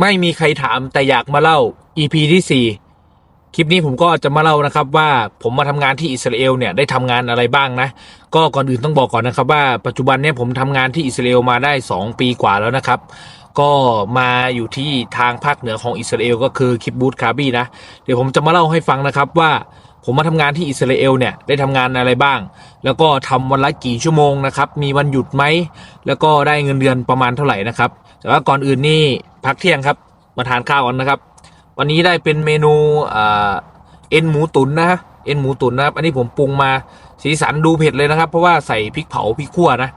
ไม่มีใครถามแต่อยากมาเล่า EP ที่สี่คลิปนี้ผมก็จะมาเล่านะครับว่าผมมาทำงานที่อิสราเอลเนี่ยได้ทำงานอะไรบ้างนะ ก็ก่อนอื่นต้องบอกก่อนนะครับว่าปัจจุบันเนี่ยผมทำงานที่อิสราเอลมาได้ 2 ปีกว่าแล้วนะครับ ก็มาอยู่ที่ทางภาคเหนือของอิสราเอลก็คือคิบบูตคาบีนะ เดี๋ยวผมจะมาเล่าให้ฟังนะครับว่า ผมมาทำงานที่อิสราเอลเนี่ยได้ทำงานอะไรบ้าง แล้วก็ทำวันละกี่ชั่วโมงนะครับ มีวันหยุดไหม แล้วก็ได้เงินเดือนประมาณเท่าไหร่นะครับ แต่ว่าก่อนอื่นนี่พักเที่ยงครับ มาทานข้าวกันนะครับ วันนี้ได้เป็นเมนูเอ็นหมูตุ๋นนะฮะเอ็นหมูตุ๋นนะครับอันนี้ผมปรุงมาสีสันดูเผ็ดเลยนะครับ เพราะว่าใส่พริกเผาพริกขั่วนะ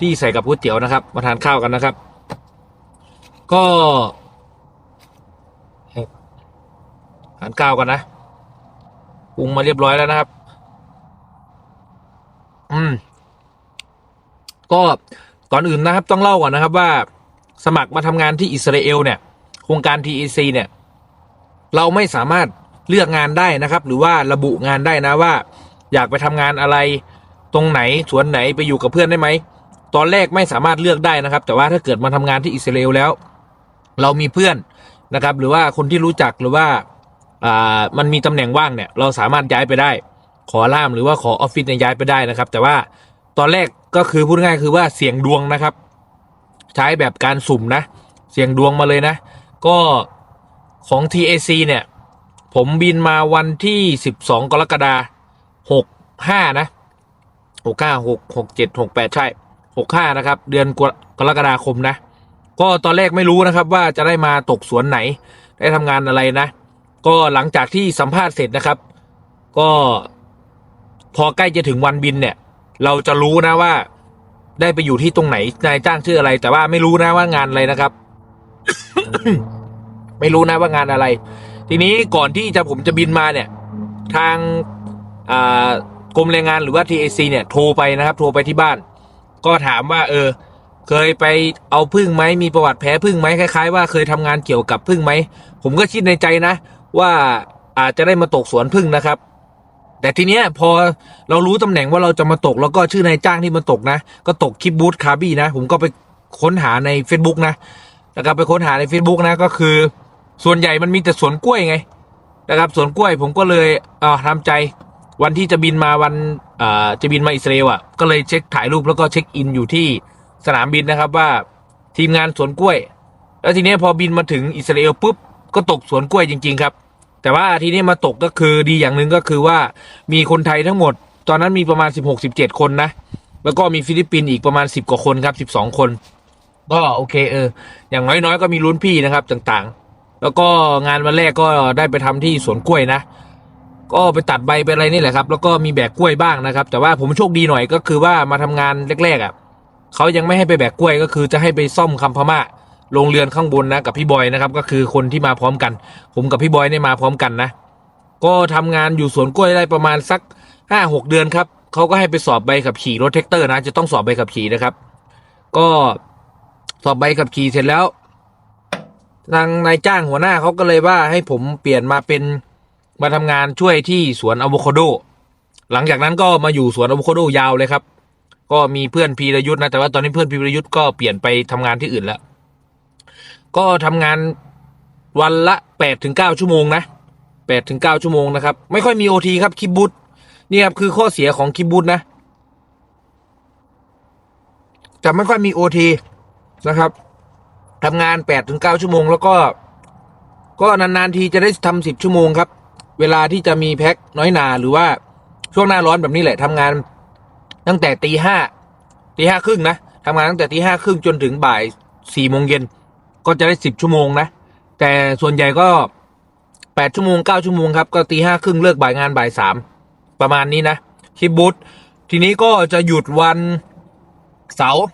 ที่ใส่กับก๋วยเตี๋ยวนะครับ มาทานข้าวกันนะครับ ก็ทานข้าวกันนะ รุงมาเรียบร้อยแล้วนะครับ อืม ก็ก่อนอื่นนะครับ ต้องเล่าก่อนนะครับ ว่าสมัครมาทำงานที่อิสราเอลเนี่ย โครงการ TEC เนี่ย เราไม่สามารถเลือกงานได้นะครับ หรือว่าระบุงานได้นะว่า อยากไปทำงานอะไร ตรงไหนสวนไหนไปอยู่กับเพื่อนได้ไหมตอนแรกไม่สามารถเลือกได้นะครับ แต่ว่าถ้าเกิดมาทำงานที่อิสราเอลแล้ว เรามีเพื่อนนะครับ หรือว่าคนที่รู้จักหรือว่า อ่ามันมีตำแหน่งว่างเนี่ยเราสามารถย้ายไปได้ ขอล่ามหรือว่าขอออฟฟิศเนี่ยย้ายไปได้นะครับ แต่ว่าตอนแรกก็คือพูดง่ายคือว่าเสี่ยงดวงนะครับ ใช้แบบการสุ่มนะ เสี่ยงดวงมาเลยนะ ก็ของ TAC เนี่ย ผมบินมาวันที่ 12 กรกฎาคม65 นะ 65 6 67 68 ใช่ 65 นะครับ เดือนกรกฎาคมนะ ก็ตอนแรกไม่รู้นะครับว่าจะได้มาตกสวนไหน ได้ทำงานอะไรนะ ก็หลังจากที่สัมภาษณ์เสร็จนะครับ ก็พอใกล้จะถึงวันบินเนี่ย เราจะรู้นะว่า ได้ไปอยู่ที่ตรงไหนนายจ้างชื่ออะไร แต่ว่าไม่รู้นะว่างานอะไรนะครับ ไม่รู้นะว่างานอะไร ทีนี้ก่อนที่จะผมจะบินมาเนี่ย ทางกรมแรงงานหรือว่า TAC เนี่ยโทรไปนะครับ โทรไปที่บ้าน ก็ถามว่า เออ เคยไปเอาพึ่งไหมมีประวัติแพ้พึ่งไหมคล้ายๆว่าเคยทำงานเกี่ยวกับพึ่งไหมผมก็คิดในใจนะ ว่าอาจจะได้มาตกสวนพึ่งนะครับ แต่ทีเนี้ยพอเรารู้ตำแหน่งว่าเราจะมาตก แล้วก็ชื่อนายจ้างที่มาตกนะ ก็ตกคลิปบูธคาร์บี้นะ ผมก็ไปค้นหาใน Facebook นะนะครับไปค้นหาใน Facebook นะก็คือ ส่วนใหญ่มันมีแต่สวนกล้วยไงนะครับสวนกล้วยผมก็เลยเอ่าทำใจวันที่จะบินมาวันเอ่อจะบินมาอิสราเอลอะก็เลยเช็คถ่ายรูปแล้วก็เช็คอินอยู่ที่สนามบินนะครับว่าทีมงานสวนกล้วย แล้วทีเนี้ยพอบินมาถึงอิสราเอลปุ๊บ ก็ตกสวนกล้วยจริง ๆ ครับ แต่ว่าทีนี้มาตกก็คือดีอย่างหนึ่งก็คือว่ามีคนไทยทั้งหมด ตอนนั้นมีประมาณ 16 17 คนนะ แล้วก็มีฟิลิปปินส์อีกประมาณ 10 กว่าคนครับ 12 คน ก็โอเคเออ อย่างน้อยๆ ก็มีลุ้นพี่นะครับต่างๆ แล้วก็งานวันแรกก็ได้ไปทำที่สวนกล้วยนะ ก็ไปตัดใบไปอะไรนี่แหละครับ แล้วก็มีแบกกล้วยบ้างนะครับ แต่ว่าผมโชคดีหน่อยก็คือว่ามาทำงานแรกๆอะเขายังไม่ให้ไปแบกกล้วยก็คือจะให้ไปซ่อมคำพม่า โรงเรือนข้างบนนะกับพี่บอยนะครับก็คือคนที่มาพร้อมกัน ผมกับพี่บอยเนี่ยมาพร้อมกันนะก็ทำงานอยู่สวนกล้วยได้ประมาณสักห้าหกเดือนครับเขาก็ให้ไปสอบใบขับขี่รถแท็กเตอร์นะ จะต้องสอบใบขับขี่นะครับ ก็สอบใบขับขี่เสร็จแล้ว ทางนายจ้างหัวหน้าเขาก็เลยว่าให้ผมเปลี่ยนมาเป็นมาทำงานช่วยที่สวนอะโวคาโด หลังจากนั้นก็มาอยู่สวนอะโวคาโดยาวเลยครับ ก็มีเพื่อนพีรยุทธ์นะแต่ว่าตอนนี้เพื่อนพีรยุทธ์ก็เปลี่ยนไปทำงานที่อื่นแล้ว ก็ทำงานวันละแปดถึงเก้าชั่วโมงนะแปดถึงเก้าชั่วโมงนะครับ ไม่ค่อยมีโอทีครับคิบบุตนี่ครับคือข้อเสียของคิบบุตนะจะไม่ค่อยมีโอทีนะครับทำงานแปดถึงเก้าชั่วโมง แล้วก็ ก็นานๆทีจะได้ทำสิบชั่วโมงครับ เวลาที่จะมีแพ็คน้อยหนาหรือว่าช่วงหน้าร้อนแบบนี้แหละทำงานตั้งแต่ตีห้าตีห้าครึ่งนะทำงานตั้งแต่ตีห้าครึ่งจนถึงบ่ายสี่โมงเย็น ก็จะได้สิบชั่วโมงนะ แต่ส่วนใหญ่ก็แปดชั่วโมงเก้าชั่วโมงครับ ก็ตีห้าครึ่งเลิกบ่ายงานบ่ายสามประมาณนี้นะคลิปบูธทีนี้ก็จะหยุดวันเสาร์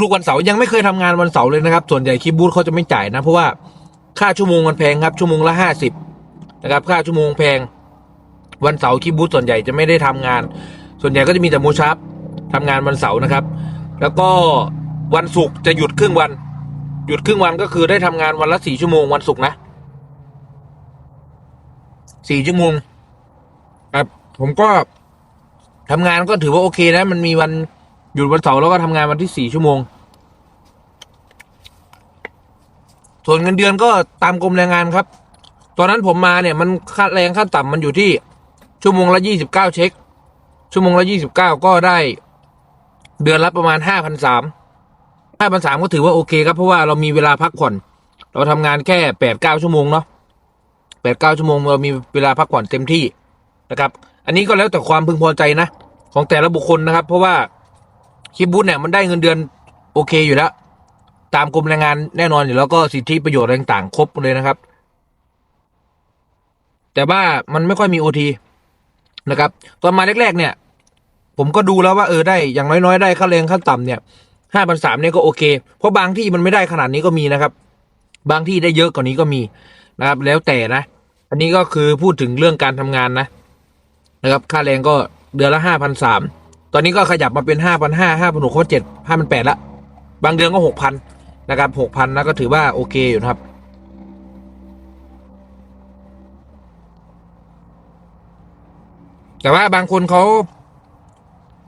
ทุกๆวันเสาร์ยังไม่เคยทำงานวันเสาร์เลยนะครับ ส่วนใหญ่คลิปบูธเขาจะไม่จ่ายนะ เพราะว่าค่าชั่วโมงมันแพงครับชั่วโมงละห้าสิบนะครับค่าชั่วโมงแพง วันเสาร์คลิปบูธส่วนใหญ่จะไม่ได้ทำงาน ส่วนใหญ่ก็จะมีแต่โมชับทำงานวันเสาร์นะครับ แล้วก็วันศุกร์จะหยุดครึ่งวัน หยุดครึ่งวันก็คือได้ทำงานวันละสี่ชั่วโมงวันศุกร์นะสี่ชั่วโมงครับ ผมก็ทำงานก็ถือว่าโอเคนะ มันมีวันหยุดวันเสาร์แล้วก็ทำงานวันที่สี่ชั่วโมง ส่วนเงินเดือนก็ตามกรมแรงงานครับ ตอนนั้นผมมาเนี่ย มันค่าแรงขั้นต่ำมันอยู่ที่ชั่วโมงละยี่สิบเก้าเช็ค ชั่วโมงละยี่สิบเก้าก็ได้ เดือนละประมาณห้าพันสาม ห้าพันสามก็ถือว่าโอเคครับเพราะว่าเรามีเวลาพักผ่อน เราทำงานแค่แปดเก้าชั่วโมงเนาะแปดเก้าชั่วโมงเรามีเวลาพักผ่อนเต็มที่นะครับ อันนี้ก็แล้วแต่ความพึงพอใจนะ ของแต่ละบุคคลนะครับ เพราะว่าคิปบูธเนี่ยมันได้เงินเดือนโอเคอยู่แล้ว ตามกรมแรงงานแน่นอนอยู่แล้วก็สิทธิประโยชน์ต่างๆ ครบเลยนะครับ แต่ว่ามันไม่ค่อยมีโอทีนะครับ ตอนมาแรกๆเนี่ย ผมก็ดูแล้วว่าเออได้อย่างน้อยๆ ได้ค่าแรงขั้นต่ำเนี่ย ห้าพันสามเนี่ยก็โอเค เพราะบางที่มันไม่ได้ขนาดนี้ก็มีนะครับ บางที่ได้เยอะกว่านี้ก็มีนะครับ แล้วแต่นะ อันนี้ก็คือพูดถึงเรื่องการทำงานนะนะครับ ค่าแรงก็เดือนละห้าพันสามตอนนี้ก็ขยับมาเป็นห้าพันห้าห้าพันหกพันเจ็ดห้าพันแปดละ บางเดือนก็หกพันนะครับหกพันนะก็ถือว่าโอเคอยู่นะครับแต่ว่าบางคนเขา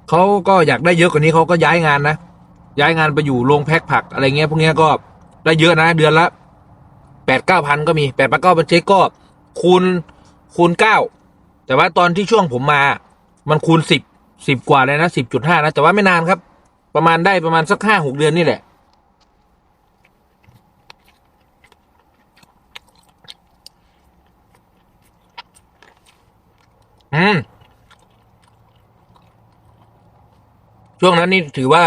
เขาก็อยากได้เยอะกว่านี้เขาก็ย้ายงานนะ ย้ายงานไปอยู่โรงแพ็คผักอะไรเงี้ยพวกเนี้ยก็ได้เยอะนะ เดือนละแปดเก้าพันก็มีแปดพันเก้าพันเช็คก็คูณคูณเก้าแต่ว่าตอนที่ช่วงผมมา มันคูณสิบสิบกว่าเลยนะสิบจุดห้านะ แต่ว่าไม่นานครับ ประมาณได้ประมาณสักห้าหกเดือนนี่แหละ อืม ช่วงนั้นนี่ถือว่า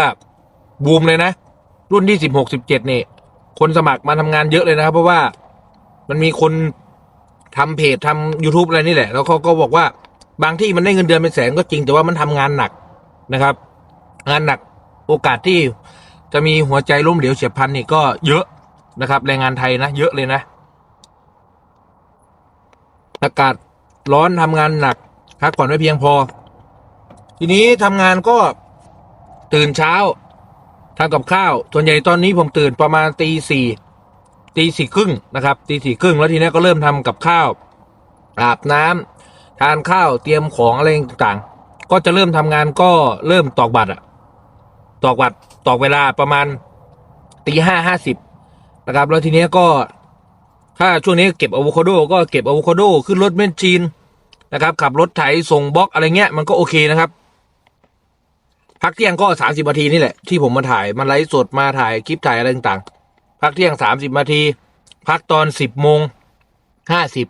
บูมเลยนะ รุ่นที่สิบหกสิบเจ็ดนี่ คนสมัครมาทำงานเยอะเลยนะครับ เพราะว่ามันมีคนทำเพจทำ YouTube อะไรนี่แหละ แล้วเขาก็บอกว่าบางที่มันได้เงินเดือนเป็นแสนก็จริงแต่ว่ามันทำงานหนักนะครับ งานหนักโอกาสที่จะมีหัวใจล้มเหลวเฉียบพลันนี่ก็เยอะนะครับ แรงงานไทยนะเยอะเลยนะอากาศร้อนทำงานหนักพักผ่อนไม่เพียงพอ ทีนี้ทำงานก็ตื่นเช้า ทำกับข้าว ส่วนใหญ่ตอนนี้ผมตื่นประมาณตีสี่ตีสี่ครึ่งนะครับตีสี่ครึ่งแล้วทีนี้ก็เริ่มทำกับข้าวอาบน้ำทานข้าวเตรียมของอะไรต่างๆ ก็จะเริ่มทำงานก็เริ่มตอกบัตรอะตอกบัตรตอกเวลาประมาณตีห้าห้าสิบนะครับ แล้วทีนี้ก็ ถ้าช่วงนี้เก็บอะโวคาโดก็เก็บอะโวคาโดขึ้นรถเมนจีนนะครับ ขับรถไถส่งบล็อกอะไรเงี้ยมันก็โอเคนะครับ พักเที่ยงก็สามสิบนาทีนี่แหละที่ผมมาถ่ายมาไลฟ์สดมาถ่ายคลิปถ่ายอะไรต่างๆพักเที่ยงสามสิบนาที พักตอนสิบโมงห้าสิบ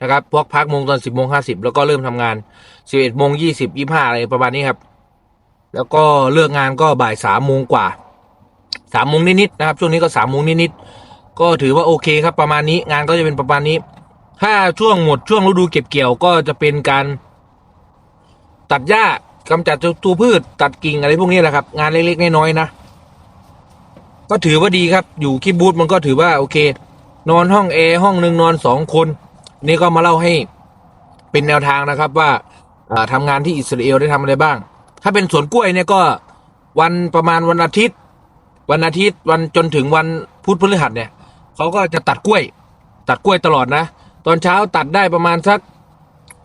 นะครับพวกพักโมงตอนสิบโมงห้าสิบแล้วก็เริ่มทำงานสิบเอ็ดโมงยี่สิบยี่ห้าอะไรประมาณนี้ครับ แล้วก็เลิกงานก็บ่ายสามโมงกว่าสามโมงนิดๆนะครับ ช่วงนี้ก็สามโมงนิดๆก็ถือว่าโอเคครับประมาณนี้งานก็จะเป็นประมาณนี้ ถ้าช่วงหมดช่วงฤดูเก็บเกี่ยวก็จะเป็นการตัดหญ้า กำจัดตัวพืชตัดกิ่งอะไรพวกนี้แหละครับ งานเล็กๆน้อยๆนะ ก็ถือว่าดีครับ อยู่คิปบูธมันก็ถือว่าโอเค นอนห้องแอร์ห้องหนึ่งนอนสองคน นี่ก็มาเล่าให้เป็นแนวทางนะครับว่าอ่าทำงานที่อิสราเอลได้ทำอะไรบ้าง ถ้าเป็นสวนกล้วยเนี่ยก็วันประมาณวันอาทิตย์ วันอาทิตย์วันจนถึงวันพุธพฤหัสเนี่ยเขาก็จะตัดกล้วย ตัดกล้วยตลอดนะ ตอนเช้าตัดได้ประมาณสัก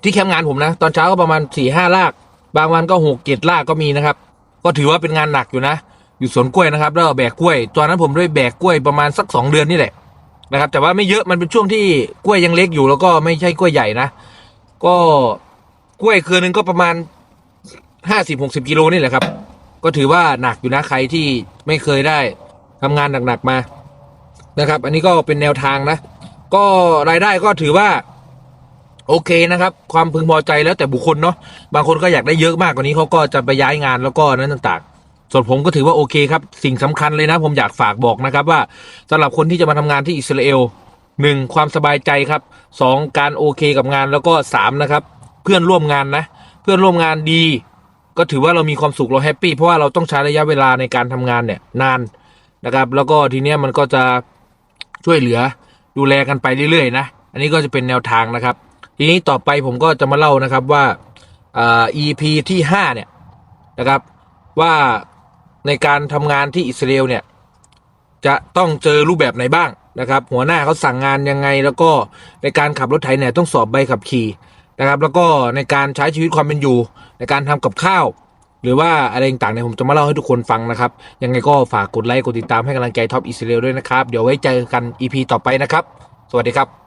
ที่แคมป์งานผมนะ ตอนเช้าก็ประมาณสี่ห้าลาก บางวันก็หกเจ็ดลากก็มีนะครับ ก็ถือว่าเป็นงานหนักอยู่นะ อยู่สวนกล้วยนะครับแล้วก็แบกกล้วย ตอนนั้นผมด้วยแบกกล้วยประมาณสักสองเดือนนี่แหละนะครับ แต่ว่าไม่เยอะมันเป็นช่วงที่กล้วยยังเล็กอยู่ แล้วก็ไม่ใช่กล้วยใหญ่นะ ก็กล้วยคืนนึงก็ประมาณห้าสิบหกสิบกิโลนี่แหละครับ ก็ถือว่าหนักอยู่นะใครที่ไม่เคยได้ทำงานหนักๆมานะครับ อันนี้ก็เป็นแนวทางนะ ก็รายได้ก็ถือว่า โอเคนะครับ ความพึงพอใจแล้วแต่บุคคลเนาะบางคนก็อยากได้เยอะมากกว่านี้เขาก็จะไปย้ายงานแล้วก็นั้นต่างๆ ส่วนผมก็ถือว่าโอเคครับ สิ่งสำคัญเลยนะ ผมอยากฝากบอกนะครับว่าสำหรับคนที่จะมาทำงานที่อิสราเอลหนึ่งความสบายใจครับสองการโอเคกับงานแล้วก็สามนะครับเพื่อนร่วมงานนะ เพื่อนร่วมงานดี ก็ถือว่าเรามีความสุขเราแฮปปี้เพราะว่าเราต้องใช้ระยะเวลาในการทำงานเนี่ยนานนะครับ แล้วก็ทีเนี้ยมันก็จะช่วยเหลือดูแลกันไปเรื่อยๆนะ อันนี้ก็จะเป็นแนวทางนะครับ ทีนี้ต่อไปผมก็จะมาเล่านะครับว่าอ่า EP ที่ห้าเนี่ยนะครับว่าในการทำงานที่อิสราเอลเนี่ยจะต้องเจอรูปแบบไหนบ้างนะครับ หัวหน้าเขาสั่งงานยังไง แล้วก็ในการขับรถไถเนี่ยต้องสอบใบขับขี่นะครับ แล้วก็ในการใช้ชีวิตความเป็นอยู่ ในการทำกับข้าว หรือว่าอะไรต่างๆเนี่ยผมจะมาเล่าให้ทุกคนฟังนะครับ ยังไงก็ฝากกดไลค์กดติดตามให้กำลังใจท็อปอิสราเอลด้วยนะครับ เดี๋ยวไว้เจอกัน EP ต่อไปนะครับ สวัสดีครับ